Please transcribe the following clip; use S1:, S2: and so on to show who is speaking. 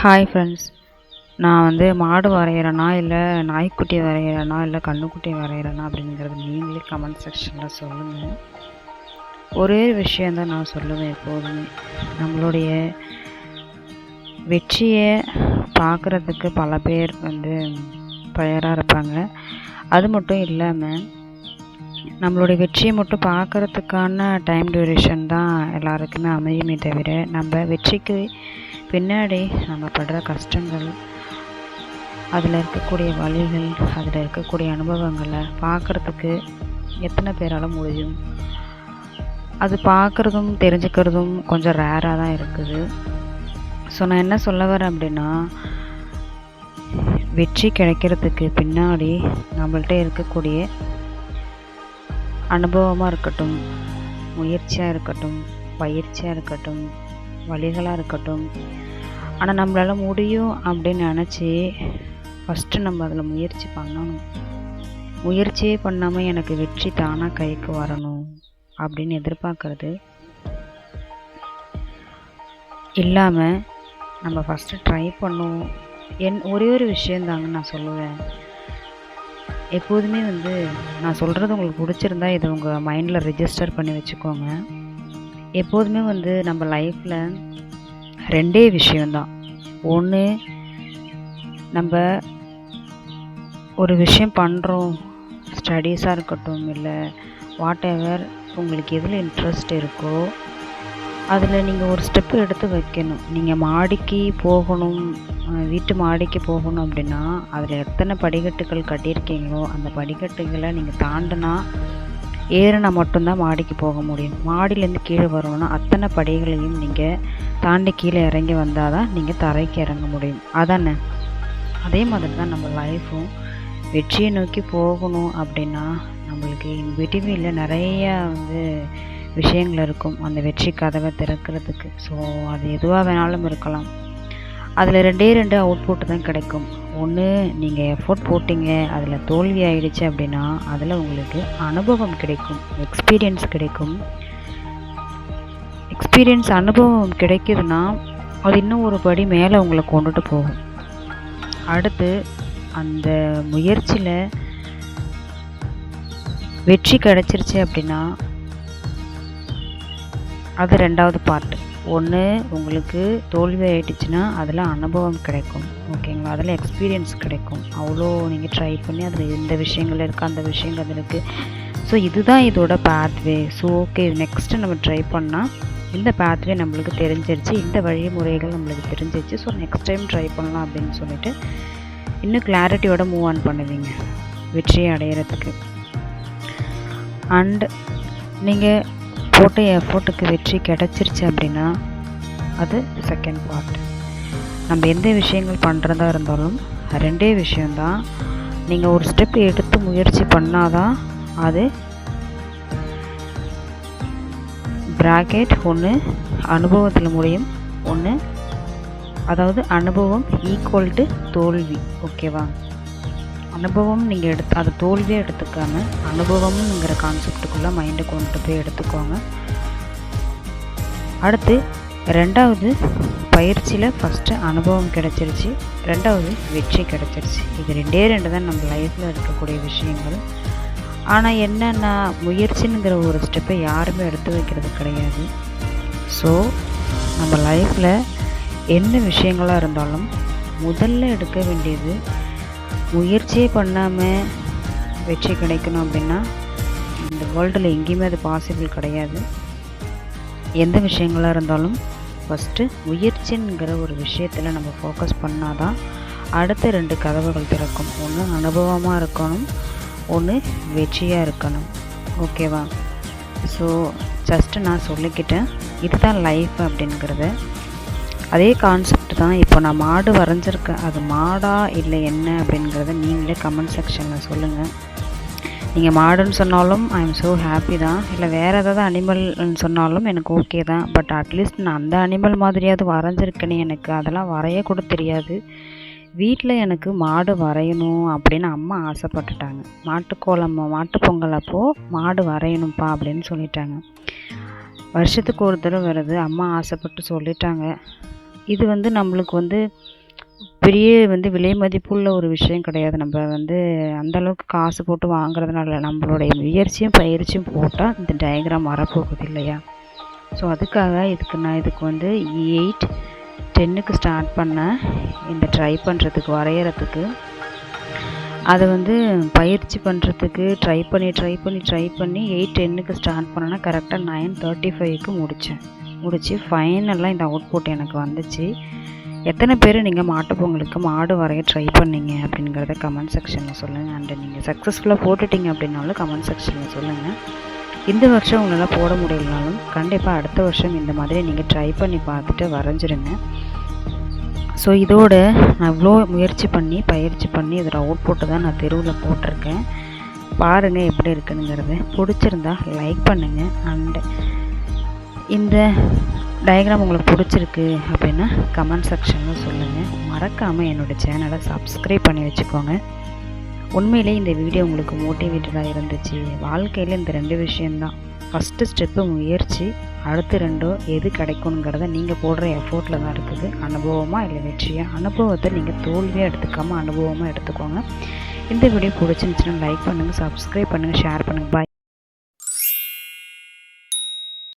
S1: Hi friends நான் வந்து மாடு வரைகிறேனா இல்லை நாய்க்குட்டி வரைகிறேனா இல்லை கன்றுக்குட்டி வரைகிறேனா அப்படிங்கிறது நீங்களே கமெண்ட் செக்ஷனில் சொல்லுங்கள் ஒரே விஷயந்தான் நான் சொல்லுவேன் எப்போதுமே. நம்மளுடைய வெற்றியை பார்க்குறதுக்கு பல பேர் வந்து தயாராக இருப்பாங்க. அது மட்டும் இல்லாமல் நம்மளுடைய வெற்றியை மட்டும் பார்க்குறதுக்கான டைம் டியூரேஷன் தான் எல்லாருக்குமே அமையுமே தவிர நம்ம வெற்றிக்கு பின்னாடி நம்ம படுற கஷ்டங்கள் அதில் இருக்கக்கூடிய வழிகள் அதில் இருக்கக்கூடிய அனுபவங்களை பார்க்குறதுக்கு எத்தனை பேரால் முடியும்? அது பார்க்குறதும் தெரிஞ்சுக்கிறதும் கொஞ்சம் ரேராக தான் இருக்குது. ஸோ நான் என்ன சொல்ல வரேன் அப்படின்னா வெற்றி கிடைக்கிறதுக்கு பின்னாடி நம்மள்ட்ட இருக்கக்கூடிய அனுபவமாக இருக்கட்டும் முயற்சியாக இருக்கட்டும் பயிற்சியாக இருக்கட்டும் வழிகளாக இருக்கட்டும். ஆனால் நம்மளால் முடியும் அப்படின்னு நினச்சி ஃபஸ்ட்டு நம்ம அதில் முயற்சி பண்ணணும். முயற்சியே பண்ணாமல் எனக்கு வெற்றி தானாக கைக்கு வரணும் அப்படின்னு எதிர்பார்க்கறது இல்லாமல் நம்ம ஃபஸ்ட்டு ட்ரை பண்ணுவோம். என் ஒரே ஒரு விஷயந்தாங்க நான் சொல்லுவேன். எப்போதுமே வந்து நான் சொல்கிறது உங்களுக்கு பிடிச்சிருந்தா இதை உங்கள் மைண்டில் ரிஜிஸ்டர் பண்ணி வச்சுக்கோங்க. எப்போதுமே வந்து நம்ம லைஃப்பில் ரெண்டே விஷயந்தான் ஒன்று நம்ம ஒரு விஷயம் பண்ணுறோம் ஸ்டடீஸாக இருக்கட்டும் இல்லை வாட் எவர் உங்களுக்கு எதில் இன்ட்ரெஸ்ட் இருக்கோ அதில் நீங்கள் ஒரு ஸ்டெப்பு எடுத்து வைக்கணும். நீங்கள் மாடிக்கு போகணும் வீட்டு மாடிக்கு போகணும் அப்படின்னா அதில் எத்தனை படிக்கட்டுகள் கட்டியிருக்கீங்களோ அந்த படிக்கட்டுகளை நீங்கள் தாண்டினா ஏறினா மட்டும்தான் மாடிக்கு போக முடியும். மாடியிலேருந்து கீழே வரணும்னா அத்தனை படிகளையும் நீங்கள் தாண்டி கீழே இறங்கி வந்தால் தான் நீங்கள் தரைக்கு இறங்க முடியும். அதானே? அதே மாதிரி தான் நம்ம லைஃப்பும் வெற்றியை நோக்கி போகணும் அப்படின்னா நம்மளுக்கு விடுவியில் நிறையா வந்து விஷயங்கள் இருக்கும். அந்த வெற்றி கதவை திறக்கிறதுக்கு. ஸோ அது எதுவாக வேணாலும் இருக்கலாம். அதில் ரெண்டே ரெண்டு அவுட்புட் தான் கிடைக்கும். ஒன்று நீங்கள் எஃபோர்ட் போட்டிங்க அதில் தோல்வி ஆயிடுச்சு அப்படின்னா அதில் உங்களுக்கு அனுபவம் கிடைக்கும். எக்ஸ்பீரியன்ஸ் கிடைக்கும். எக்ஸ்பீரியன்ஸ் அனுபவம் கிடைக்குதுன்னா அது இன்னும் ஒரு படி மேலே உங்களை கொண்டுட்டு போகும். அடுத்து அந்த முயற்சியில் வெற்றி கிடச்சிருச்சு அப்படின்னா அது ரெண்டாவது பார்ட்டு ஒன்று உங்களுக்கு தோல்வி ஆயிடுச்சுன்னா அதில் அனுபவம் கிடைக்கும். ஓகேங்களா? அதில் எக்ஸ்பீரியன்ஸ் கிடைக்கும். அவ்வளோ நீங்கள் ட்ரை பண்ணி அதில் இந்த விஷயங்கள் இருக்குது அந்த விஷயங்கள் இருக்குது ஸோ இதுதான் இதோட பேத்வே ஸோ ஓகே நெக்ஸ்ட்டு நம்ம ட்ரை பண்ணால் இந்த பேத்வே நம்மளுக்கு தெரிஞ்சிருச்சு. இந்த வழிமுறைகள் நம்மளுக்கு தெரிஞ்சிருச்சு. ஸோ நெக்ஸ்ட் டைம் ட்ரை பண்ணலாம் அப்படின்னு சொல்லிட்டு இன்னும் கிளாரிட்டியோட மூவ் ஆன் பண்ணுவீங்க. வெற்றியை அடையிறதுக்கு. அண்ட் நீங்கள் போட்ட எஃபோர்ட்டுக்கு வெற்றி கிடச்சிருச்சு அப்படின்னா அது செகண்ட் பார்ட் நம்ம எந்த விஷயங்கள் பண்ணுறதா இருந்தாலும் ரெண்டே விஷயந்தான் நீங்கள் ஒரு ஸ்டெப் எடுத்து முயற்சி பண்ணாதான் அது ப்ராக்கெட் ஒன்று அனுபவத்தில் முடியும் ஒன்று அதாவது அனுபவம் ஈக்குவல் டு தோல்வி ஓகேவா அனுபவம் நீங்கள் எடுத்து அதை தோல்வியாக எடுத்துக்காம அனுபவம்ங்கிற கான்செப்டுக்குள்ளே மைண்டை கொண்டு போய் எடுத்துக்கோங்க. அடுத்து ரெண்டாவது பயிற்சியில் ஃபஸ்ட்டு அனுபவம் கிடச்சிருச்சு. ரெண்டாவது வெற்றி கிடச்சிருச்சு. இது ரெண்டே ரெண்டு தான் நம்ம லைஃப்பில் இருக்கக்கூடிய விஷயங்கள். ஆனால் என்னென்னா முயற்சிங்கிற ஒரு ஸ்டெப்பை யாருமே எடுத்து வைக்கிறது கிடையாது. ஸோ நம்ம லைஃப்பில் என்ன விஷயங்களாக இருந்தாலும் முதல்ல எடுக்க வேண்டியது முயற்சியே பண்ணாமல் வெற்றி கிடைக்கணும் அப்படின்னா இந்த வேர்ல்டில் எங்கேயுமே அது பாசிபிள் கிடையாது. எந்த விஷயங்களாக இருந்தாலும் ஃபஸ்ட்டு முயற்சிங்கிற ஒரு விஷயத்தில் நம்ம ஃபோக்கஸ் பண்ணால் தான் அடுத்த ரெண்டு கதவுகள் திறக்கும். ஒன்று அனுபவமாக இருக்கணும் ஒன்று வெற்றியாக இருக்கணும். ஓகேவா ஸோ ஜஸ்ட்டு நான் சொல்லிக்கிட்டேன். இதுதான் லைஃப் அப்படிங்கிறத. அதே கான்செப்ட் தான் இப்போ நான் மாடு வரைஞ்சிருக்கேன் அது மாடா இல்லை என்ன அப்படிங்கிறத நீங்களே கமெண்ட் செக்ஷனில் சொல்லுங்கள் நீங்கள் மாடுன்னு சொன்னாலும் ஐ எம் ஸோ ஹாப்பி தான். இல்லை வேறு ஏதாவது அனிமல்னு சொன்னாலும் எனக்கு ஓகே தான். பட் அட்லீஸ்ட் நான் அந்த அனிமல் மாதிரியாவது வரைஞ்சிருக்கேனே எனக்கு. அதெல்லாம் வரைய கூட தெரியாது. வீட்டில் எனக்கு மாடு வரையணும் அப்படின்னு அம்மா ஆசைப்பட்டுட்டாங்க. மாட்டுக்கோலம் மாட்டு பொங்கல் அப்போது மாடு வரையணும்ப்பா அப்படின்னு சொல்லிட்டாங்க. வருஷத்துக்கு ஒரு தடவை வருது. அம்மா ஆசைப்பட்டு சொல்லிட்டாங்க. இது வந்து நம்மளுக்கு வந்து பெரிய வந்து விலை மதிப்புள்ள ஒரு விஷயம் கிடையாது. நம்ம வந்து அந்தளவுக்கு காசு போட்டு வாங்குறதுனால நம்மளுடைய முயற்சியும் பயிற்சியும் போட்டால் இந்த டயக்ராம் வரப்போகுது இல்லையா? ஸோ அதுக்காக இதுக்கு நான் இதுக்கு வந்து எயிட் டென்னுக்கு ஸ்டார்ட் பண்ணேன் இந்த ட்ரை பண்ணுறதுக்கு வரைகிறதுக்கு அதை வந்து பயிற்சி பண்ணுறதுக்கு ட்ரை பண்ணி ட்ரை பண்ணி ட்ரை பண்ணி எயிட் டென்னுக்கு ஸ்டார்ட் பண்ணேன்னா கரெக்டாக நைன் தேர்ட்டி ஃபைவ்க்கு முடித்தேன் முடித்து ஃபைனலாக இந்த அவுட்புட் எனக்கு வந்துச்சு. எத்தனை பேர் நீங்கள் மாட்டுப்பொங்கலுக்கு மாடு வரைய ட்ரை பண்ணீங்க அப்படிங்கிறத கமெண்ட் செக்ஷனில் சொல்லுங்கள் அண்டு நீங்கள் சக்ஸஸ்ஃபுல்லாக போட்டுட்டீங்க அப்படின்னாலும் கமெண்ட் செக்ஷனில் சொல்லுங்கள் இந்த வருஷம் உங்களால் போட முடியலனாலும் கண்டிப்பாக அடுத்த வருஷம் இந்த மாதிரி நீங்கள் ட்ரை பண்ணி பார்த்துட்டு வரைஞ்சிருங்க. ஸோ இதோட நான் இவ்வளோ முயற்சி பண்ணி பயிற்சி பண்ணி இதோட அவுட்புட்டை தான் நான் தெருவில் போட்டிருக்கேன். பாருங்கள் எப்படி இருக்குதுங்கிறது பிடிச்சிருந்தா லைக் பண்ணுங்கள் அண்டு இந்த டயக்ராம் உங்களுக்கு பிடிச்சிருக்கு அப்படின்னா கமெண்ட் செக்ஷனில் சொல்லுங்கள் மறக்காமல் என்னோடய சேனலை சப்ஸ்கிரைப் பண்ணி வச்சுக்கோங்க. உண்மையிலே இந்த வீடியோ உங்களுக்கு மோட்டிவேட்டடாக இருந்துச்சு. வாழ்க்கையில் இந்த ரெண்டு விஷயந்தான் ஃபஸ்ட்டு ஸ்டெப்பு முயற்சி அடுத்து ரெண்டோ எது கிடைக்குங்கிறத நீங்கள் போடுற எஃபோர்ட்டில் தான் இருக்குது. அனுபவமாக இல்லை வெற்றியாக அனுபவத்தை நீங்கள் தோல்வியாக எடுத்துக்காமல் அனுபவமாக எடுத்துக்கோங்க. இந்த வீடியோ பிடிச்சிருந்துச்சுன்னா லைக் பண்ணுங்கள் சப்ஸ்கிரைப் பண்ணுங்கள் ஷேர் பண்ணுங்கள் பாய்